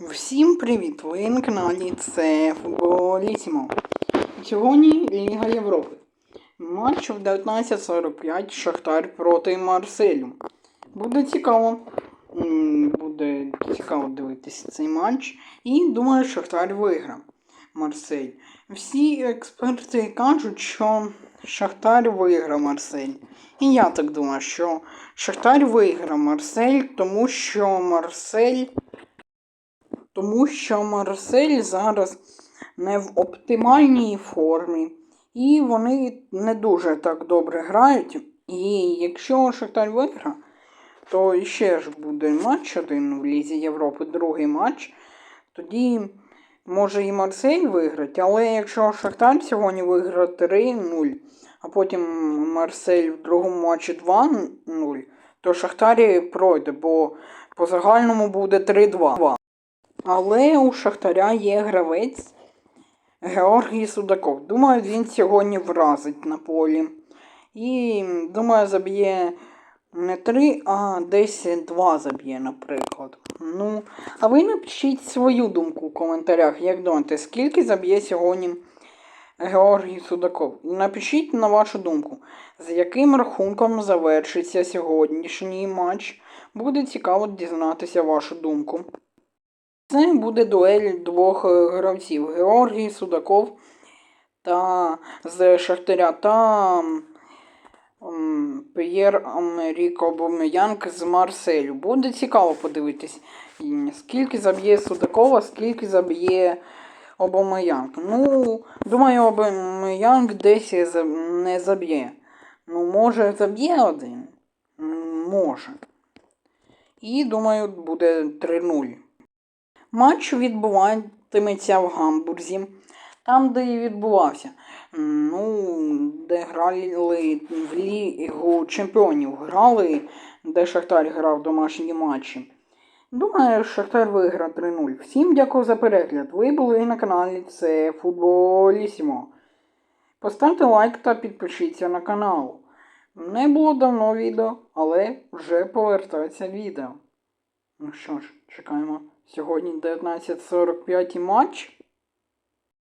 Всім привіт! Ви на каналі це Футболісімо. Сьогодні Ліга Європи. Матч в 19.45 Шахтар проти Марселю. Буде цікаво. Буде цікаво дивитися цей матч. І думаю, Шахтар виграв Марсель. Всі експерти кажуть, що Шахтар виграв Марсель. І я так думаю, що Шахтар виграв Марсель, тому що Марсель. Тому що Марсель зараз не в оптимальній формі, і вони не дуже так добре грають. І якщо Шахтар виграє, то ще ж буде матч один в Лізі Європи, другий матч. Тоді може і Марсель виграти, але якщо Шахтар сьогодні виграє 3-0, а потім Марсель в другому матчі 2-0, то Шахтарі пройде, бо по загальному буде 3-2. Але у Шахтаря є гравець Георгій Судаков. Думаю, він сьогодні вразить на полі. І думаю, заб'є не 3, а десь 2 заб'є, наприклад. Ну, а ви напишіть свою думку в коментарях, як думаєте, скільки заб'є сьогодні Георгій Судаков. Напишіть на вашу думку, з яким рахунком завершиться сьогоднішній матч. Буде цікаво дізнатися вашу думку. Це буде дуель двох е, гравців Георгій Судаков та з Шахтаря та П'єр Амерік Обомеянг з Марселю. Буде цікаво подивитись, скільки заб'є Судакова, скільки заб'є Обомеянг. Ну, думаю, Обомеянг десь не заб'є. Ну, може, заб'є один? Може. І думаю, буде 3-0. Матч відбуватиметься в Гамбурзі, там, де і відбувався. Ну, де грали в Лігу Чемпіонів. Грали, де Шахтар грав домашні матчі. Думаю, Шахтар виграє 3-0. Всім дякую за перегляд. Ви були на каналі Це Футболісімо. Поставте лайк та підпишіться на канал. Не було давно відео, але вже повертається відео. Ну що ж, чекаємо. Сьогодні 19.45 матч.